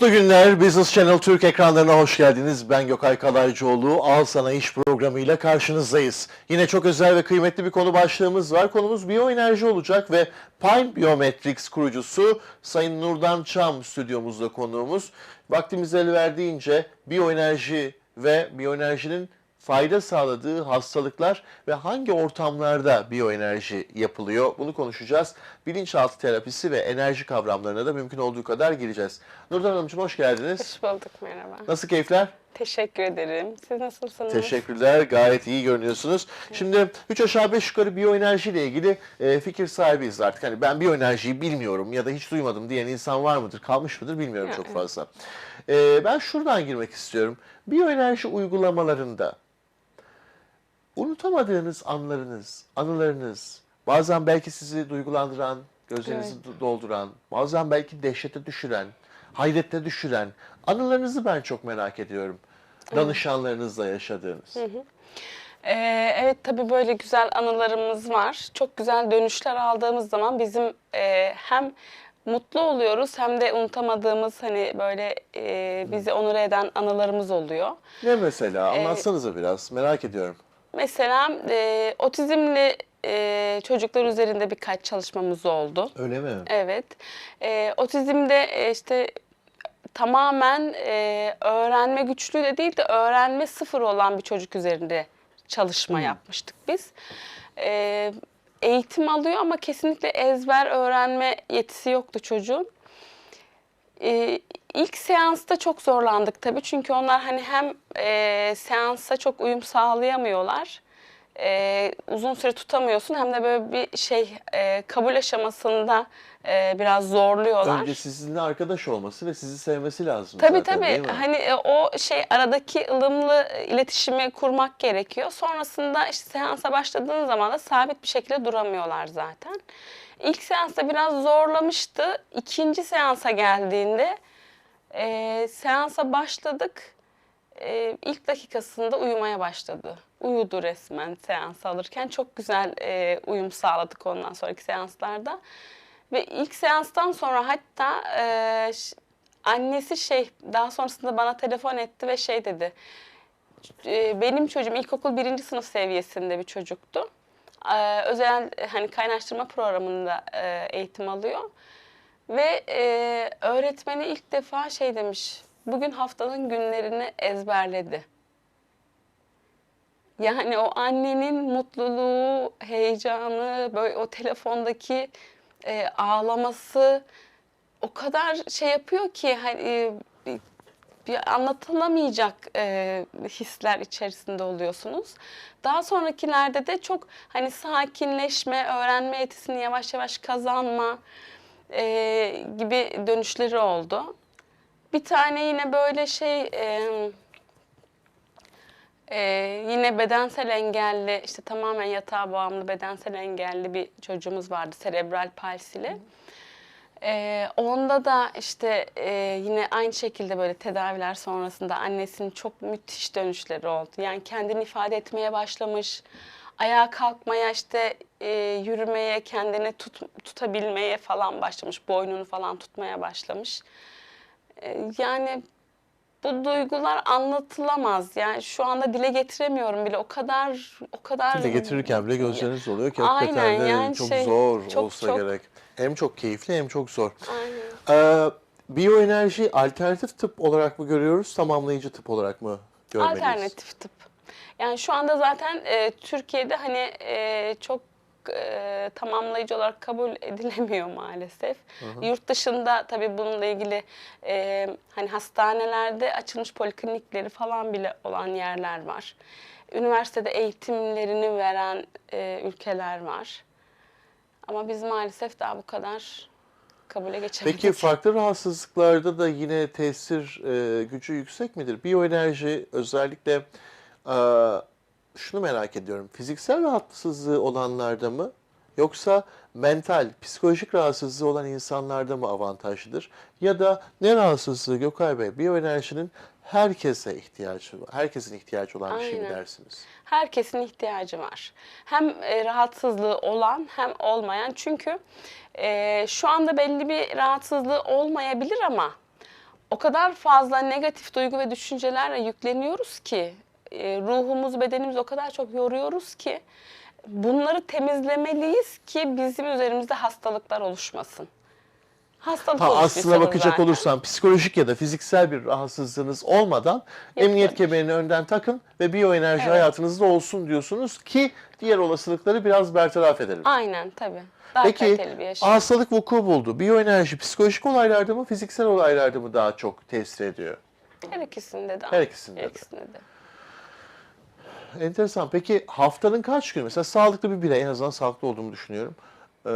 Mutlu günler. Business Channel Türk ekranlarına hoş geldiniz. Ben Gökay Kalaycıoğlu. Al Sana İş programıyla karşınızdayız. Yine çok özel ve kıymetli bir konu başlığımız var. Konumuz biyoenerji olacak ve Pine Biometrics kurucusu Sayın Nurdan Çam stüdyomuzda konuğumuz. Vaktimiz el verdiğince biyoenerji ve biyoenerjinin fayda sağladığı hastalıklar ve hangi ortamlarda biyoenerji yapılıyor bunu konuşacağız. Bilinçaltı terapisi ve enerji kavramlarına da mümkün olduğu kadar gireceğiz. Nurdan Hanımcığım hoş geldiniz. Hoş bulduk merhaba. Nasıl keyifler? Teşekkür ederim. Siz nasılsınız? Teşekkürler. Gayet iyi görünüyorsunuz. Şimdi 3 aşağı 5 yukarı biyoenerji ile ilgili e, fikir sahibiyiz artık. Hani ben biyoenerjiyi bilmiyorum ya da hiç duymadım diyen insan var mıdır, kalmış mıdır bilmiyorum Ya, çok fazla. E, ben şuradan girmek istiyorum. Biyoenerji uygulamalarında unutamadığınız anlarınız, anılarınız, bazen belki sizi duygulandıran, gözlerinizi do- dolduran, bazen belki dehşete düşüren, hayrette düşüren anılarınızı ben çok merak ediyorum. Danışanlarınızla yaşadığınız. Ee, evet tabii böyle güzel anılarımız var. Çok güzel dönüşler aldığımız zaman bizim e, hem mutlu oluyoruz hem de unutamadığımız hani böyle e, bizi onur eden anılarımız oluyor. Ne mesela? Anlatsanıza biraz. Merak ediyorum. Mesela e, otizmli e, çocuklar üzerinde birkaç çalışmamız oldu. Öyle mi? Evet. Ee, otizmde e, işte tamamen e, öğrenme güçlüğü de değil de öğrenme sıfır olan bir çocuk üzerinde çalışma yapmıştık biz. Ee, eğitim alıyor ama kesinlikle ezber öğrenme yetisi yoktu çocuğun. Ee, ilk seansta çok zorlandık tabii çünkü onlar hani hem e, seansa çok uyum sağlayamıyorlar. e, uzun süre tutamıyorsun hem de böyle bir şey e, kabul aşamasında e, biraz zorluyorlar. Önce sizinle arkadaş olması ve sizi sevmesi lazım Tabii zaten değil tabii. mi? Hani e, o şey aradaki ılımlı iletişimi kurmak gerekiyor. Sonrasında işte seansa başladığın zaman da sabit bir şekilde duramıyorlar zaten. İlk seansta biraz zorlamıştı. İkinci seansa geldiğinde e, seansa başladık. E, ilk dakikasında uyumaya başladı. Uyudu resmen seans alırken. Çok güzel e, uyum sağladık ondan sonraki seanslarda. Ve ilk seanstan sonra hatta e, annesi şey daha sonrasında bana telefon etti ve şey dedi. "E, Benim çocuğum ilkokul birinci sınıf seviyesinde bir çocuktu. E, Özel hani kaynaştırma programında e, eğitim alıyor. Ve e, öğretmeni ilk defa şey demiş. Bugün haftanın günlerini ezberledi. Yani o annenin mutluluğu, heyecanı, böyle o telefondaki e, ağlaması o kadar şey yapıyor ki hani e, bir- anlatılamayacak e, hisler içerisinde oluyorsunuz. Daha sonrakilerde de çok hani sakinleşme, öğrenme yetisini yavaş yavaş kazanma e, gibi dönüşleri oldu. Bir tane yine böyle şey e, ee, yine bedensel engelli, işte tamamen yatağa bağımlı bedensel engelli bir çocuğumuz vardı, serebral palsili. Ee, onda da işte e, yine aynı şekilde böyle tedaviler sonrasında annesinin çok müthiş dönüşleri oldu. Yani kendini ifade etmeye başlamış, ayağa kalkmaya, işte e, yürümeye, kendini tut, tutabilmeye falan başlamış, boynunu falan tutmaya başlamış. Ee, yani bu duygular anlatılamaz. Yani şu anda dile getiremiyorum bile. O kadar o kadar Dile getirirken bile gözleriniz oluyor ki Aynen, hakikaten de yani çok şey, zor çok, olsa çok. gerek. Hem çok keyifli hem çok zor. Aynen. Ee, biyoenerji alternatif tıp olarak mı görüyoruz, tamamlayıcı tıp olarak mı görmeliyiz? Alternatif tıp. Yani şu anda zaten e, Türkiye'de hani e, çok e, tamamlayıcı olarak kabul edilemiyor maalesef. Yurt dışında tabii bununla ilgili e, hani hastanelerde açılmış poliklinikleri falan bile olan yerler var. Üniversitede eğitimlerini veren e, ülkeler var. Ama biz maalesef daha bu kadar kabule geçemedik. Peki farklı rahatsızlıklarda da yine tesir e, gücü yüksek midir? Biyoenerji özellikle şunu merak ediyorum. Fiziksel rahatsızlığı olanlarda mı yoksa mental, psikolojik rahatsızlığı olan insanlarda mı avantajlıdır? Ya da ne rahatsızlığı Gökay Bey? Biyoenerjinin herkese ihtiyacı var. Herkesin ihtiyacı olan bir şey mi Aynen. dersiniz? Herkesin ihtiyacı var. Hem e, rahatsızlığı olan hem olmayan. Çünkü e, şu anda belli bir rahatsızlığı olmayabilir ama o kadar fazla negatif duygu ve düşüncelerle yükleniyoruz ki ruhumuz, bedenimiz o kadar çok yoruyoruz ki bunları temizlemeliyiz ki bizim üzerimizde hastalıklar oluşmasın. Hastalık Ha, aslına bakacak zaten. olursan psikolojik ya da fiziksel bir rahatsızlığınız olmadan emniyet kemerini önden takın ve biyoenerji Evet. hayatınızda olsun diyorsunuz ki diğer olasılıkları biraz bertaraf edelim. Aynen tabii. Daha Peki hastalık vuku buldu. Biyoenerji psikolojik olaylarda mı fiziksel olaylarda mı daha çok tesir ediyor? Her ikisinde de. Her ikisinde Her de. ikisinde de. Enteresan. Peki haftanın kaç günü? Mesela sağlıklı bir birey en azından sağlıklı olduğumu düşünüyorum. Ee,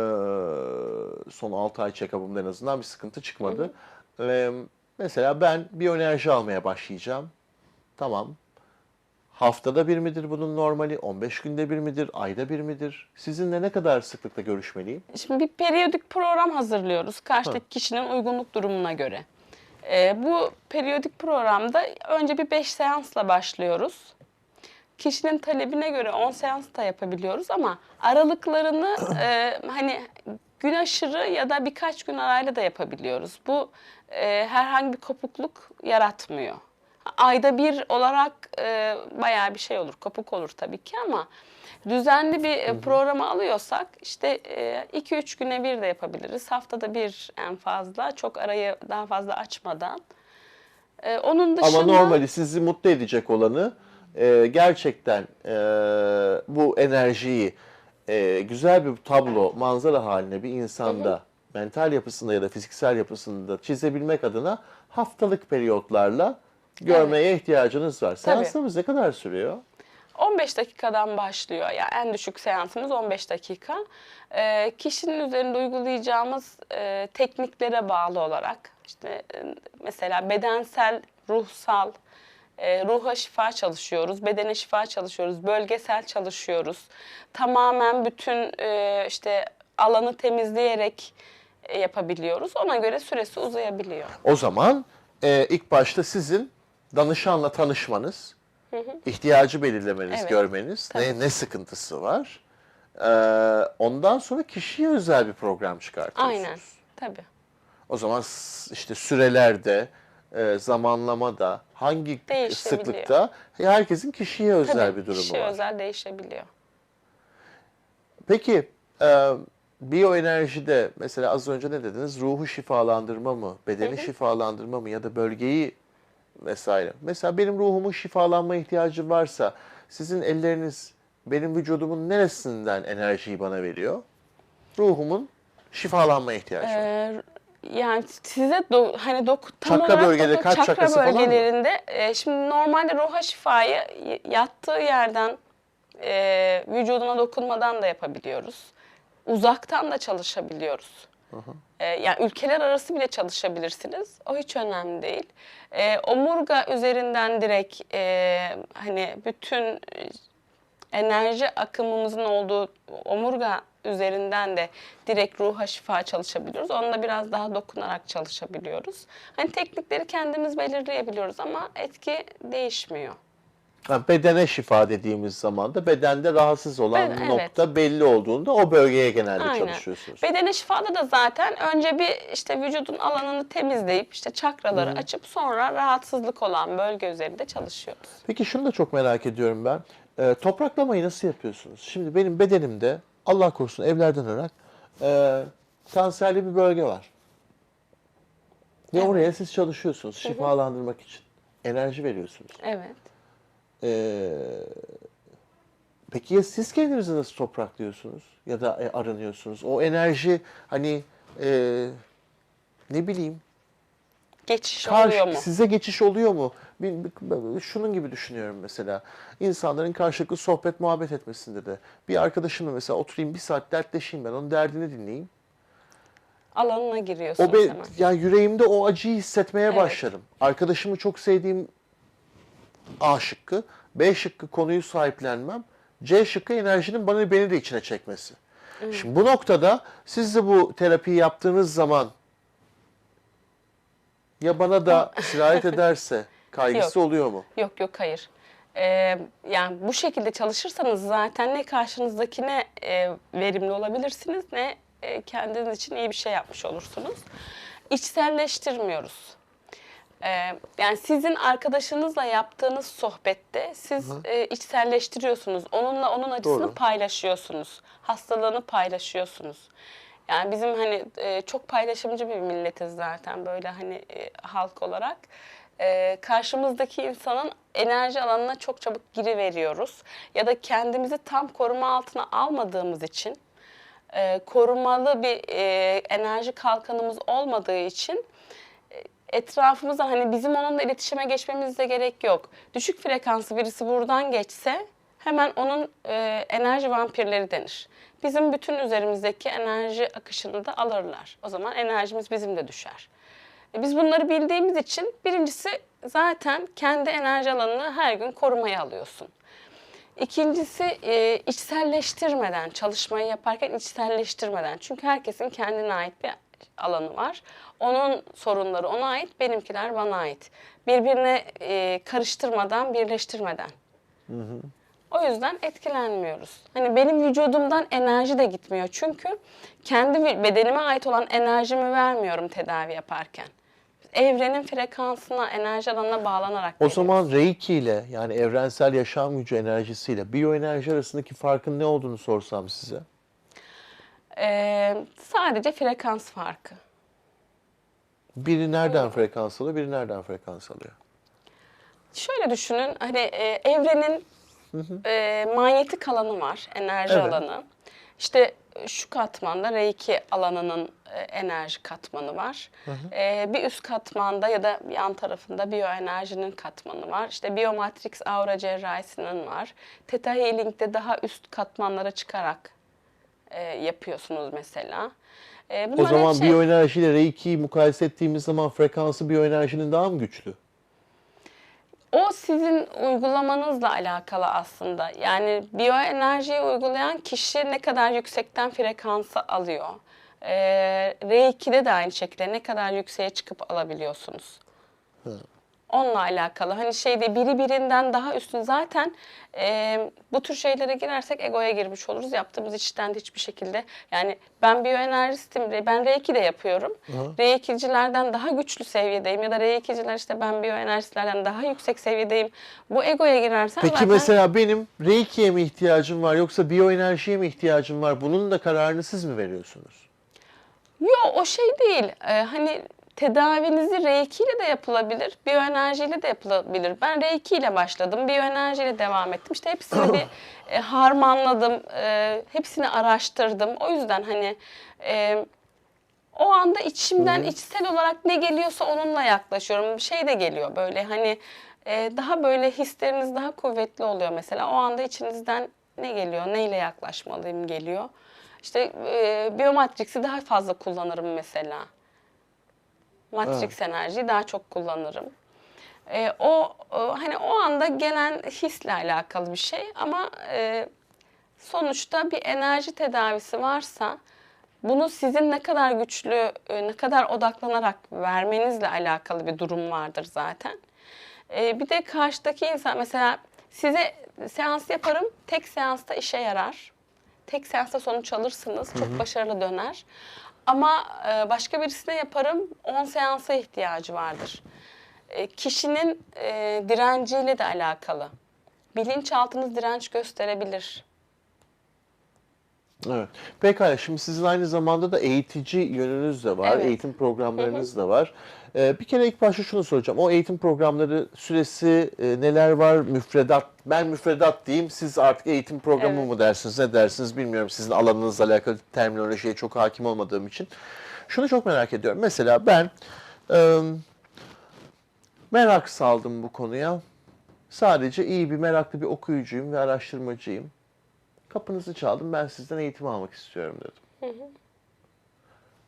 son 6 ay check-up'ımda en azından bir sıkıntı çıkmadı. Ee, mesela ben biyoenerji almaya başlayacağım. Tamam. Haftada bir midir bunun normali? 15 günde bir midir? Ayda bir midir? Sizinle ne kadar sıklıkla görüşmeliyim? Şimdi bir periyodik program hazırlıyoruz karşıdaki kişinin uygunluk durumuna göre. Ee, bu periyodik programda önce bir 5 seansla başlıyoruz. Kişinin talebine göre 10 seans da yapabiliyoruz ama aralıklarını e, hani gün aşırı ya da birkaç gün arayla da yapabiliyoruz. Bu e, herhangi bir kopukluk yaratmıyor. Ayda bir olarak e, bayağı bir şey olur, kopuk olur tabii ki ama düzenli bir e, programı alıyorsak işte 2-3 güne bir de yapabiliriz. Haftada bir en fazla, çok arayı daha fazla açmadan. E, onun dışında... Ama normali sizi mutlu edecek olanı e, gerçekten e, bu enerjiyi e, güzel bir tablo, manzara haline bir insanda mental yapısında ya da fiziksel yapısında çizebilmek adına haftalık periyotlarla görmeye ihtiyacınız var. Seanslarımız ne kadar sürüyor? 15 dakikadan başlıyor. Yani en düşük seansımız 15 dakika. Ee, kişinin üzerinde uygulayacağımız e, tekniklere bağlı olarak işte e, mesela bedensel, ruhsal, e, ruha şifa çalışıyoruz, bedene şifa çalışıyoruz, bölgesel çalışıyoruz. Tamamen bütün e, işte alanı temizleyerek e, yapabiliyoruz. Ona göre süresi uzayabiliyor. O zaman e, ilk başta sizin danışanla tanışmanız, ihtiyacı belirlemeniz, Evet, görmeniz, ne, tabii. ne sıkıntısı var. E, ondan sonra kişiye özel bir program çıkartıyorsunuz. Aynen. Tabii. O zaman işte sürelerde, e, zamanlamada, hangi sıklıkta herkesin kişiye özel Tabii, bir durumu kişiye var. özel değişebiliyor. Peki e, biyoenerjide mesela az önce ne dediniz? Ruhu şifalandırma mı, bedeni şifalandırma mı ya da bölgeyi vesaire. Mesela benim ruhumun şifalanma ihtiyacı varsa sizin elleriniz benim vücudumun neresinden enerjiyi bana veriyor? Ruhumun şifalanma ihtiyacı. Ee, yani size do, hani doku, tam Çakra olarak bölgeleri, doku- kalp çakra çakrası falan mı? bölgelerinde e, şimdi normalde ruha şifayı yattığı yerden e, vücuduna dokunmadan da yapabiliyoruz. Uzaktan da çalışabiliyoruz. E, yani ülkeler arası bile çalışabilirsiniz. O hiç önemli değil. E, omurga üzerinden direkt e, hani bütün enerji akımımızın olduğu omurga üzerinden de direkt ruha şifa çalışabiliyoruz. Onunla biraz daha dokunarak çalışabiliyoruz. Hani teknikleri kendimiz belirleyebiliyoruz ama etki değişmiyor. Ha, bedene şifa dediğimiz zaman da bedende rahatsız olan evet. nokta belli olduğunda o bölgeye genelde Aynen. çalışıyorsunuz. Bedene şifada da zaten önce bir işte vücudun alanını temizleyip işte çakraları açıp sonra rahatsızlık olan bölge üzerinde çalışıyoruz. Peki şunu da çok merak ediyorum ben. Ee, topraklamayı nasıl yapıyorsunuz? Şimdi benim bedenimde Allah korusun evlerden olarak e, kanserli bir bölge var. Ve Evet. oraya siz çalışıyorsunuz şifalandırmak için. Enerji veriyorsunuz. Evet. Ee, peki ya siz kendinizi nasıl topraklıyorsunuz? Ya da e, arınıyorsunuz? O enerji hani e, ne bileyim Geçiş Karşı, oluyor mu? size geçiş oluyor mu? Şunun gibi düşünüyorum mesela. İnsanların karşılıklı sohbet muhabbet etmesinde de. Bir arkadaşımla mesela oturayım bir saat dertleşeyim ben. Onun derdini dinleyeyim. Alanına giriyorsunuz O be, hemen. yani yüreğimde o acıyı hissetmeye Evet. başlarım. Arkadaşımı çok sevdiğim A şıkkı. B şıkkı konuyu sahiplenmem. C şıkkı enerjinin bana beni de içine çekmesi. Şimdi bu noktada siz de bu terapiyi yaptığınız zaman ya bana da sirayet ederse kaygısı oluyor mu? Yok yok hayır. Ee, yani bu şekilde çalışırsanız zaten ne karşınızdakine e, verimli olabilirsiniz ne e, kendiniz için iyi bir şey yapmış olursunuz. İçselleştirmiyoruz. Ee, yani sizin arkadaşınızla yaptığınız sohbette siz e, içselleştiriyorsunuz. Onunla onun acısını Doğru. paylaşıyorsunuz. Hastalığını paylaşıyorsunuz. Yani bizim hani e, çok paylaşımcı bir milletiz zaten böyle hani e, halk olarak. E, karşımızdaki insanın enerji alanına çok çabuk giriveriyoruz. Ya da kendimizi tam koruma altına almadığımız için e, korumalı bir e, enerji kalkanımız olmadığı için e, etrafımıza hani bizim onunla iletişime geçmemize gerek yok. Düşük frekanslı birisi buradan geçse hemen onun e, enerji vampirleri denir. Bizim bütün üzerimizdeki enerji akışını da alırlar. O zaman enerjimiz bizim de düşer. E, Biz bunları bildiğimiz için birincisi zaten kendi enerji alanını her gün korumaya alıyorsun. İkincisi e, içselleştirmeden, çalışmayı yaparken içselleştirmeden. Çünkü herkesin kendine ait bir alanı var. Onun sorunları ona ait, benimkiler bana ait. Birbirine e, karıştırmadan, birleştirmeden. O yüzden etkilenmiyoruz. Hani benim vücudumdan enerji de gitmiyor. Çünkü kendi bedenime ait olan enerjimi vermiyorum tedavi yaparken. Evrenin frekansına, enerji alanına bağlanarak O veriyorum. zaman Reiki ile yani evrensel yaşam gücü enerjisiyle biyoenerji arasındaki farkın ne olduğunu sorsam size. Ee, sadece frekans farkı. Biri nereden frekans alıyor, biri nereden frekans alıyor? Şöyle düşünün, hani e, evrenin e, manyetik alanı var, enerji Evet. alanı. İşte şu katmanda Reiki alanının e, enerji katmanı var. E, bir üst katmanda ya da yan tarafında biyoenerjinin katmanı var. İşte Biomatrix aura cerrahisinin var. Theta Healing'de daha üst katmanlara çıkarak e, yapıyorsunuz mesela. E, O zaman şey- biyoenerji ile Reiki'yi mukayese ettiğimiz zaman frekansı biyoenerjinin daha mı güçlü? O sizin uygulamanızla alakalı aslında. Yani biyoenerjiyi uygulayan kişi ne kadar yüksekten frekansı alıyor. Ee, Reiki'de de aynı şekilde ne kadar yükseğe çıkıp alabiliyorsunuz. Onunla alakalı. Hani şey değil, biri birinden daha üstün. Zaten e, bu tür şeylere girersek egoya girmiş oluruz. Yaptığımız işten de hiçbir şekilde. Yani ben biyoenerjistim, ben Reiki de yapıyorum. Reiki'cilerden daha güçlü seviyedeyim ya da Reiki'ciler işte ben biyoenerjistlerden daha yüksek seviyedeyim. Bu egoya girersen Peki zaten... mesela benim Reiki'ye mi ihtiyacım var yoksa biyoenerjiye mi ihtiyacım var? Bunun da kararını siz mi veriyorsunuz? Yok o şey değil. Ee, hani tedavinizi Reiki ile de yapılabilir, biyoenerjiyle de yapılabilir. Ben Reiki ile başladım, biyoenerjiyle devam ettim. İşte hepsini bir e, harmanladım, e, hepsini araştırdım. O yüzden hani e, o anda içimden içsel olarak ne geliyorsa onunla yaklaşıyorum. Bir şey de geliyor böyle hani e, daha böyle hisleriniz daha kuvvetli oluyor mesela. O anda içinizden ne geliyor, neyle yaklaşmalıyım geliyor. İşte e, biyomatriksi daha fazla kullanırım mesela. Matrix enerjiyi daha çok kullanırım. E, o, o hani o anda gelen hisle alakalı bir şey ama e, sonuçta bir enerji tedavisi varsa bunu sizin ne kadar güçlü, e, ne kadar odaklanarak vermenizle alakalı bir durum vardır zaten. E, bir de karşıdaki insan mesela size seans yaparım, tek seansta işe yarar. Tek seansta sonuç alırsınız, çok başarılı döner. Ama e, başka birisine yaparım, 10 seansa ihtiyacı vardır. E, kişinin e, direnciyle de alakalı. Bilinçaltınız direnç gösterebilir. Evet. Pekala şimdi sizin aynı zamanda da eğitici yönünüz de var. Evet. Eğitim programlarınız da var. Ee, bir kere ilk başta şunu soracağım. O eğitim programları süresi e, neler var? Müfredat. Ben müfredat diyeyim. Siz artık eğitim programı Evet. mı dersiniz? Ne dersiniz bilmiyorum. Sizin alanınızla alakalı terminolojiye çok hakim olmadığım için. Şunu çok merak ediyorum. Mesela ben e, merak saldım bu konuya. Sadece iyi bir meraklı bir okuyucuyum ve araştırmacıyım. Kapınızı çaldım ben sizden eğitim almak istiyorum dedim.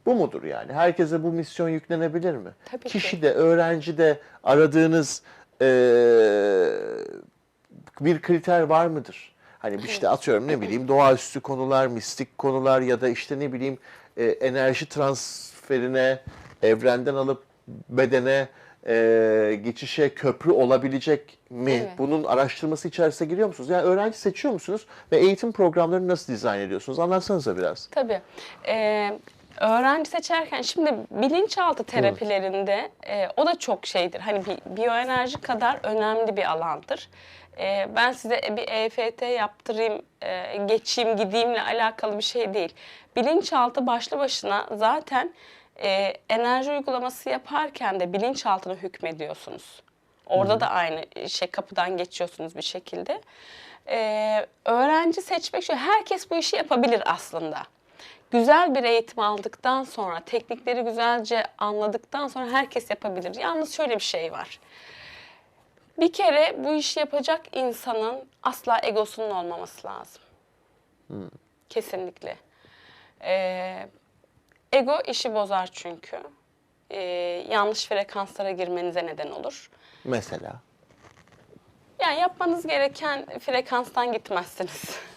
Bu mudur yani? Herkese bu misyon yüklenebilir mi? Tabii ki. Kişi de, öğrenci de aradığınız eee, bir kriter var mıdır? Hani işte atıyorum ne bileyim doğaüstü konular, mistik konular ya da işte ne bileyim e, enerji transferine evrenden alıp bedene e, geçişe köprü olabilecek mi? Evet. Bunun araştırması içerisine giriyor musunuz? Yani öğrenci seçiyor musunuz ve eğitim programlarını nasıl dizayn ediyorsunuz? Anlatsanıza biraz. Tabii. Ee, öğrenci seçerken şimdi bilinçaltı terapilerinde e, o da çok şeydir. Hani bir biyoenerji kadar önemli bir alandır. E, ben size bir EFT yaptırayım, e, geçeyim, gideyimle alakalı bir şey değil. Bilinçaltı başlı başına zaten e, enerji uygulaması yaparken de bilinçaltına hükmediyorsunuz. Orada da aynı şey kapıdan geçiyorsunuz bir şekilde. Ee, öğrenci seçmek şu, herkes bu işi yapabilir aslında. Güzel bir eğitim aldıktan sonra, teknikleri güzelce anladıktan sonra herkes yapabilir. Yalnız şöyle bir şey var. Bir kere bu işi yapacak insanın asla egosunun olmaması lazım. Kesinlikle. Ee, ego işi bozar çünkü. Ee, yanlış frekanslara girmenize neden olur. Mesela. Yani yapmanız gereken frekanstan gitmezsiniz.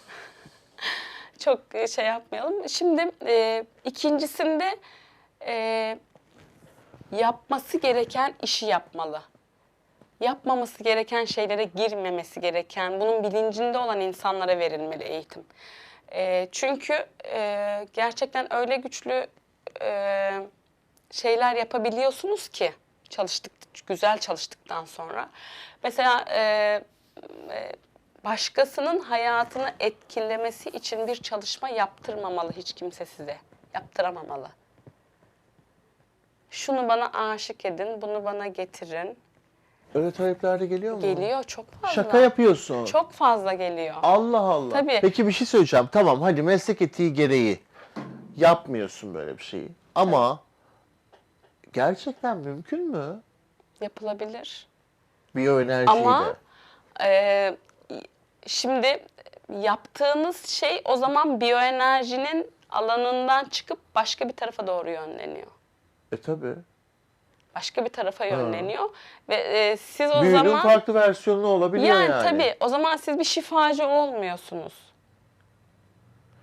Çok e, şey yapmayalım. Şimdi e, ikincisinde e, yapması gereken işi yapmalı. Yapmaması gereken şeylere girmemesi gereken, bunun bilincinde olan insanlara verilmeli eğitim. E, çünkü e, gerçekten öyle güçlü e, şeyler yapabiliyorsunuz ki çalıştık güzel çalıştıktan sonra. Mesela e, e, başkasının hayatını etkilemesi için bir çalışma yaptırmamalı hiç kimse size. Yaptıramamalı. Şunu bana aşık edin, bunu bana getirin. Öyle talepler de geliyor mu? Geliyor çok fazla. Şaka yapıyorsun. Çok fazla geliyor. Allah Allah. Tabii. Peki bir şey söyleyeceğim. Tamam hadi meslek etiği gereği yapmıyorsun böyle bir şeyi. Ama gerçekten mümkün mü? Yapılabilir. Biyoenerjiyle. Ama e, şimdi yaptığınız şey o zaman biyoenerjinin alanından çıkıp başka bir tarafa doğru yönleniyor. E tabi. Başka bir tarafa yönleniyor ve e, siz o Büyünün zaman farklı versiyonu olabiliyor yani. yani, tabii o zaman siz bir şifacı olmuyorsunuz.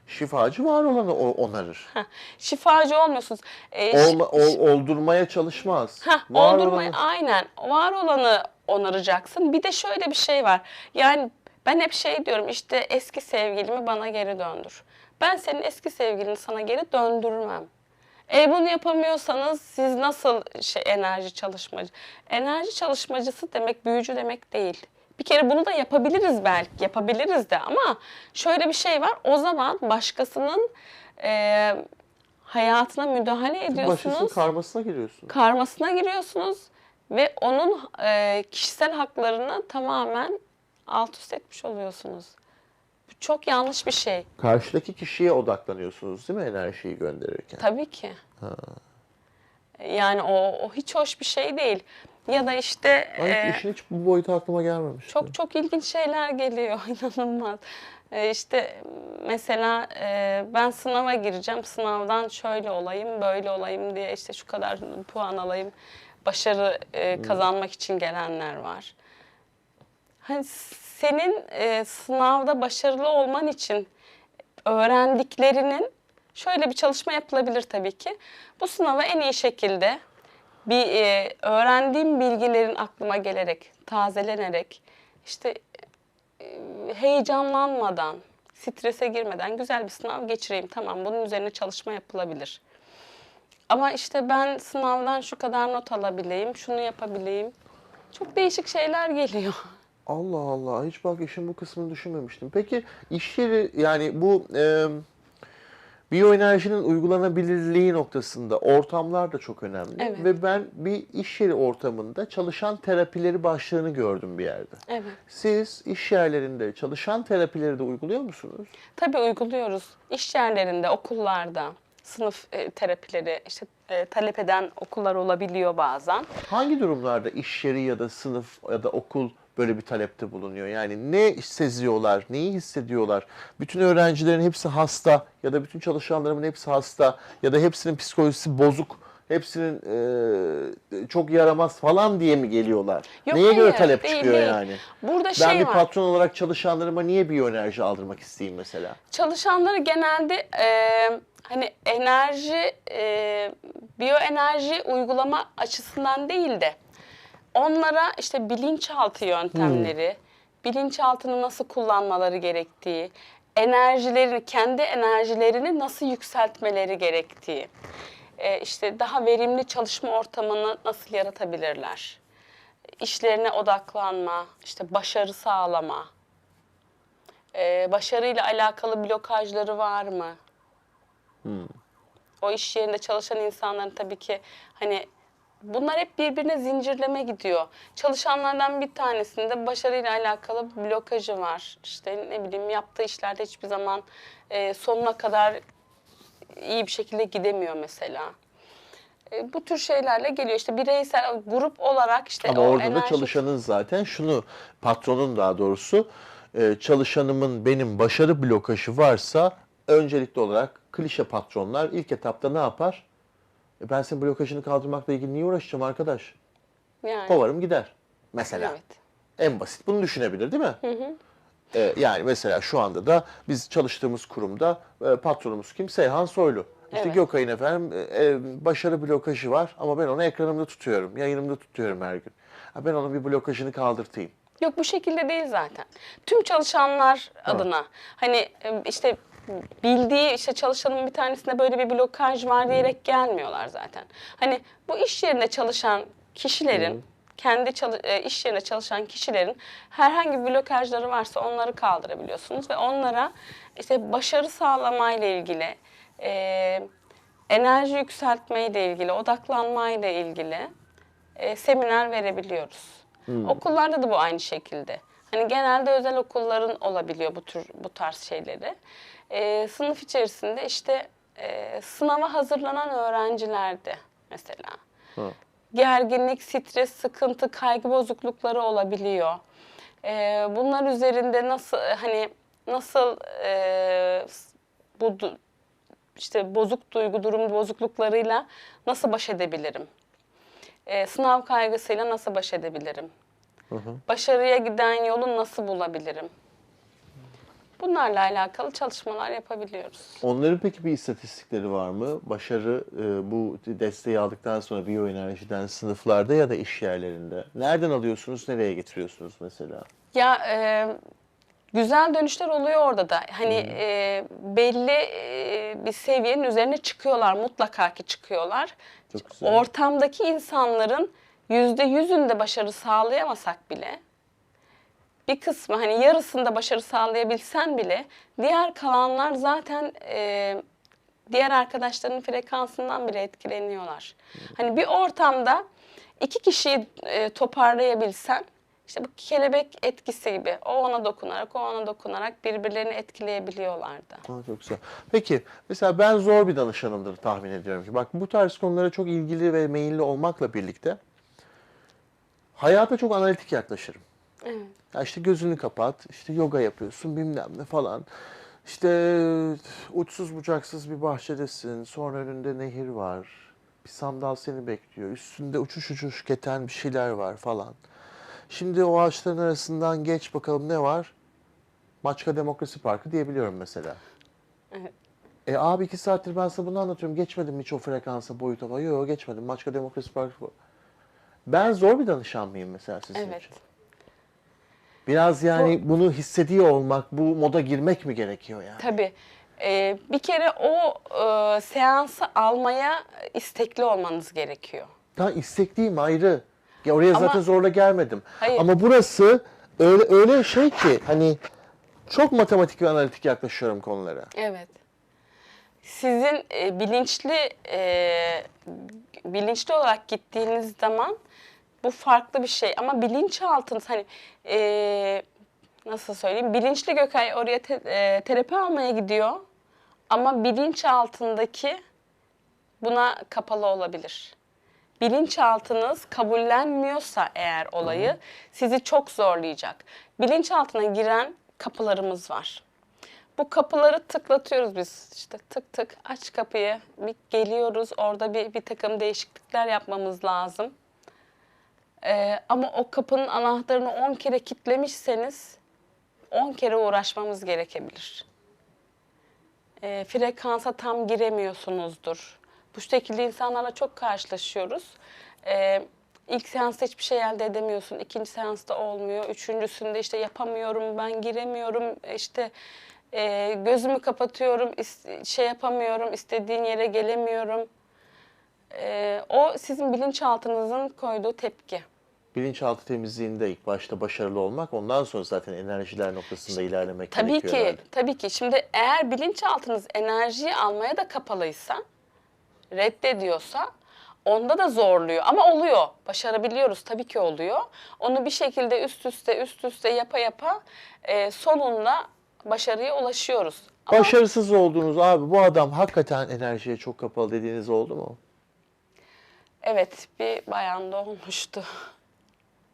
Şifacı var olanı o- onarır. Heh, şifacı olmuyorsunuz. E, şi- Olma, ol- oldurmaya çalışmaz. Heh, Var oldurmayı olanı- aynen. Var olanı onaracaksın. Bir de şöyle bir şey var. Yani ben hep şey diyorum işte eski sevgilimi bana geri döndür. Ben senin eski sevgilini sana geri döndürmem. E bunu yapamıyorsanız siz nasıl şey enerji çalışmacı? Enerji çalışmacısı demek büyücü demek değil. Bir kere bunu da yapabiliriz belki, yapabiliriz de ama şöyle bir şey var. O zaman başkasının e, hayatına müdahale ediyorsunuz Başkasının karmasına giriyorsun. karmasına giriyorsunuz ve onun e, kişisel haklarını tamamen alt üst etmiş oluyorsunuz. Bu çok yanlış bir şey. Karşıdaki kişiye odaklanıyorsunuz değil mi enerjiyi gönderirken? Tabii ki. Yani o, o hiç hoş bir şey değil. Ya da işte Ay, e, işin hiç bu boyutu aklıma gelmemişti. çok çok ilginç şeyler geliyor inanılmaz. E, işte mesela e, ben sınava gireceğim. Sınavdan şöyle olayım, böyle olayım diye işte şu kadar puan alayım. Başarı e, kazanmak için gelenler var. Hani senin e, sınavda başarılı olman için öğrendiklerinin şöyle bir çalışma yapılabilir tabii ki. Bu sınava en iyi şekilde bir e, öğrendiğim bilgilerin aklıma gelerek, tazelenerek, işte e, heyecanlanmadan, strese girmeden güzel bir sınav geçireyim. Tamam bunun üzerine çalışma yapılabilir. Ama işte ben sınavdan şu kadar not alabileyim, şunu yapabileyim. Çok değişik şeyler geliyor. Allah Allah hiç bak işin bu kısmını düşünmemiştim. Peki iş yeri yani bu e, biyoenerjinin uygulanabilirliği noktasında ortamlar da çok önemli. Evet. Ve ben bir iş yeri ortamında çalışan terapileri başlığını gördüm bir yerde. Evet. Siz iş yerlerinde çalışan terapileri de uyguluyor musunuz? Tabii uyguluyoruz. İş yerlerinde, okullarda, sınıf e, terapileri, işte e, talep eden okullar olabiliyor bazen. Hangi durumlarda iş yeri ya da sınıf ya da okul böyle bir talepte bulunuyor? Yani ne seziyorlar, neyi hissediyorlar? Bütün öğrencilerin hepsi hasta ya da bütün çalışanlarımın hepsi hasta ya da hepsinin psikolojisi bozuk, hepsinin eee, çok yaramaz falan diye mi geliyorlar? Yok, Neye göre hayır, talep değil, çıkıyor değil. yani? Burada Ben şey bir var. patron olarak çalışanlarıma niye biyoenerji aldırmak isteyeyim mesela? Çalışanları genelde e, hani enerji, e, biyoenerji uygulama açısından değil de onlara işte bilinçaltı yöntemleri, bilinçaltını nasıl kullanmaları gerektiği, enerjilerini, kendi enerjilerini nasıl yükseltmeleri gerektiği, e, işte daha verimli çalışma ortamını nasıl yaratabilirler, işlerine odaklanma, işte başarı sağlama, e, başarıyla alakalı blokajları var mı? O iş yerinde çalışan insanların tabii ki hani bunlar hep birbirine zincirleme gidiyor. Çalışanlardan bir tanesinde başarıyla alakalı bir blokajı var. İşte ne bileyim yaptığı işlerde hiçbir zaman e, sonuna kadar iyi bir şekilde gidemiyor mesela. E, bu tür şeylerle geliyor. İşte bireysel, grup olarak işte Ama o orada da enerji- çalışanın zaten şunu, patronun daha doğrusu e, çalışanımın benim başarı blokajı varsa öncelikli olarak klişe patronlar ilk etapta ne yapar? E, ben senin blokajını kaldırmakla ilgili niye uğraşacağım arkadaş? yani, Kovarım gider. Mesela. Evet. En basit bunu düşünebilir değil mi? E, yani mesela şu anda da biz çalıştığımız kurumda e, patronumuz kim? Seyhan Soylu. İşte Evet. Gökay'ın efendim e, e, başarı blokajı var ama ben onu ekranımda tutuyorum, yayınımda tutuyorum her gün. Ha, ben onun bir blokajını kaldırtayım. Yok bu şekilde değil zaten. Tüm çalışanlar adına hani e, işte bildiği işte çalışanın bir tanesinde böyle bir blokaj var diyerek gelmiyorlar zaten. Hani bu iş yerinde çalışan kişilerin kendi çalı- e, iş yerinde çalışan kişilerin herhangi bir blokajları varsa onları kaldırabiliyorsunuz ve onlara işte başarı sağlamayla ilgili e, enerji yükseltmeyle ilgili, odaklanmayla ilgili e, seminer verebiliyoruz. Okullarda da bu aynı şekilde. Hani genelde özel okulların olabiliyor bu tür bu tarz şeyleri. E, sınıf içerisinde işte e, sınava hazırlanan öğrencilerde mesela Hı. gerginlik, stres, sıkıntı, kaygı bozuklukları olabiliyor. E, bunlar üzerinde nasıl hani nasıl e, bu işte bozuk duygu durum bozukluklarıyla nasıl baş edebilirim? Ee, sınav kaygısıyla nasıl baş edebilirim? Başarıya giden yolu nasıl bulabilirim? Bunlarla alakalı çalışmalar yapabiliyoruz. Onların peki bir istatistikleri var mı? Başarı e, bu desteği aldıktan sonra biyoenerjiden sınıflarda ya da iş yerlerinde. Nereden alıyorsunuz, nereye getiriyorsunuz mesela? Ya e, güzel dönüşler oluyor orada da. Hani e, belli e, bir seviyenin üzerine çıkıyorlar. Mutlaka ki çıkıyorlar. Çok güzel. Ortamdaki insanların yüzde yüzünde başarı sağlayamasak bile bir kısmı hani yarısında başarı sağlayabilsen bile diğer kalanlar zaten e, diğer arkadaşlarının frekansından bile etkileniyorlar. Hani bir ortamda iki kişiyi e, toparlayabilsen işte bu kelebek etkisi gibi o ona dokunarak o ona dokunarak birbirlerini etkileyebiliyorlardı. Ha, çok güzel. Peki mesela ben zor bir danışanımdır tahmin ediyorum ki. Bak bu tarz konulara çok ilgili ve meyilli olmakla birlikte hayata çok analitik yaklaşırım. Evet. Ya işte gözünü kapat, işte yoga yapıyorsun bilmem ne falan. İşte uçsuz bucaksız bir bahçedesin, sonra önünde nehir var. Bir sandal seni bekliyor, üstünde uçuş uçuş keten bir şeyler var falan. Şimdi o ağaçların arasından geç bakalım ne var? Maçka Demokrasi Parkı diyebiliyorum mesela. Evet. E abi iki saattir ben sana bunu anlatıyorum. Geçmedim hiç o frekansa, boyuta falan? Yok geçmedim. Maçka Demokrasi Parkı. Ben zor bir danışan mıyım mesela sizin Evet. için? Biraz yani bunu hissediyor olmak, bu moda girmek mi gerekiyor yani? Tabii. Ee, bir kere o e, seansı almaya istekli olmanız gerekiyor. Daha istekliyim ayrı. Ya oraya Ama- zaten zorla gelmedim. Hayır. Ama burası öyle öyle şey ki hani çok matematik ve analitik yaklaşıyorum konulara. Evet. Sizin e, bilinçli e, bilinçli olarak gittiğiniz zaman bu farklı bir şey. Ama bilinçaltınız hani e, nasıl söyleyeyim? Bilinçli Gökay oraya te- e, terapi almaya gidiyor. Ama bilinçaltındaki buna kapalı olabilir. Bilinçaltınız kabullenmiyorsa eğer olayı sizi çok zorlayacak. Bilinçaltına giren kapılarımız var. Bu kapıları tıklatıyoruz biz. İşte tık tık aç kapıyı. Bir geliyoruz orada bir, bir takım değişiklikler yapmamız lazım. Ee, ama o kapının anahtarını 10 kere kitlemişseniz 10 kere uğraşmamız gerekebilir. Ee, frekansa tam giremiyorsunuzdur. Bu şekilde insanlarla çok karşılaşıyoruz. Ee, ilk seansta hiçbir şey elde edemiyorsun. ikinci seansta olmuyor. Üçüncüsünde işte yapamıyorum, ben giremiyorum. işte e, gözümü kapatıyorum, şey yapamıyorum, istediğin yere gelemiyorum. E, o sizin bilinçaltınızın koyduğu tepki. Bilinçaltı temizliğinde ilk başta başarılı olmak, ondan sonra zaten enerjiler noktasında ilerlemek Tabii gerekiyor ki, herhalde. tabii ki. Şimdi eğer bilinçaltınız enerjiyi almaya da kapalıysa, reddediyorsa onda da zorluyor. Ama oluyor. Başarabiliyoruz. Tabii ki oluyor. Onu bir şekilde üst üste üst üste yapa yapa e, sonunda başarıya ulaşıyoruz. Ama Başarısız olduğunuz abi bu adam hakikaten enerjiye çok kapalı dediğiniz oldu mu? evet bir bayanda olmuştu.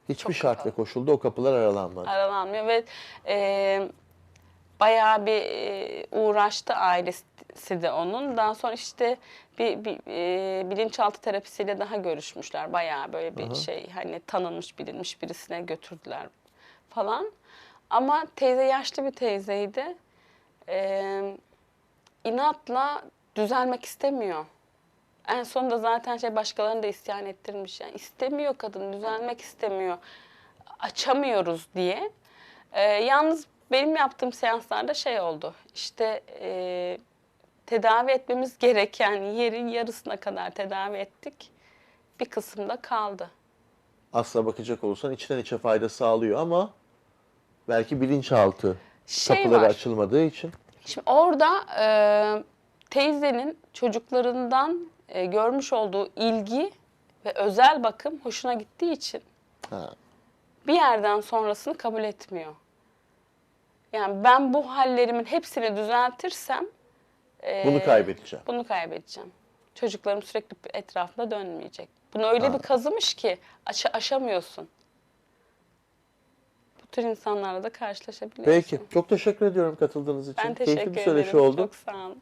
Hiçbir Çok şart kapalı. ve koşulda o kapılar aralanmadı. Aralanmıyor ve e, bayağı bir e, uğraştı ailesi de onun. Daha sonra işte bir, bir e, bilinçaltı terapisiyle daha görüşmüşler. Bayağı böyle bir şey hani tanınmış bilinmiş birisine götürdüler falan. Ama teyze yaşlı bir teyzeydi. E, inatla düzelmek istemiyor. En sonunda zaten şey başkalarını da isyan ettirmiş. Yani istemiyor kadın, düzelmek istemiyor. Açamıyoruz diye. Ee, yalnız benim yaptığım seanslarda şey oldu. İşte e, tedavi etmemiz gereken yerin yarısına kadar tedavi ettik. Bir kısımda kaldı. Aslına bakacak olursan içten içe fayda sağlıyor ama belki bilinçaltı Şey kapıları var. açılmadığı için. Şimdi orada e, teyzenin çocuklarından e, görmüş olduğu ilgi ve özel bakım hoşuna gittiği için Ha. bir yerden sonrasını kabul etmiyor. Yani ben bu hallerimin hepsini düzeltirsem e, Bunu kaybedeceğim. bunu kaybedeceğim. Çocuklarım sürekli etrafında dönmeyecek. Bunu öyle Ha. bir kazımış ki aşa- aşamıyorsun. Bu tür insanlarla da karşılaşabiliyorsun. Peki. Çok teşekkür ediyorum katıldığınız için. Ben teşekkür Keyifli bir ederim. oldu. Çok sağ olun.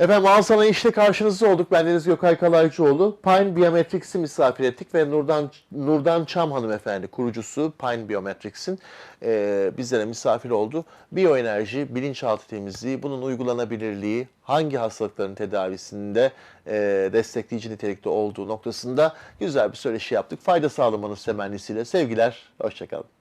Efendim Al Sana işte karşınızda olduk. Ben Deniz Gökay Kalaycıoğlu. Pine Biometrics'i misafir ettik ve Nurdan Nurdan Çam hanımefendi kurucusu Pine Biometrics'in e, bizlere misafir oldu. Biyoenerji, bilinçaltı temizliği, bunun uygulanabilirliği, hangi hastalıkların tedavisinde e, destekleyici nitelikte olduğu noktasında güzel bir söyleşi yaptık. Fayda sağlamanız temennisiyle sevgiler, hoşçakalın.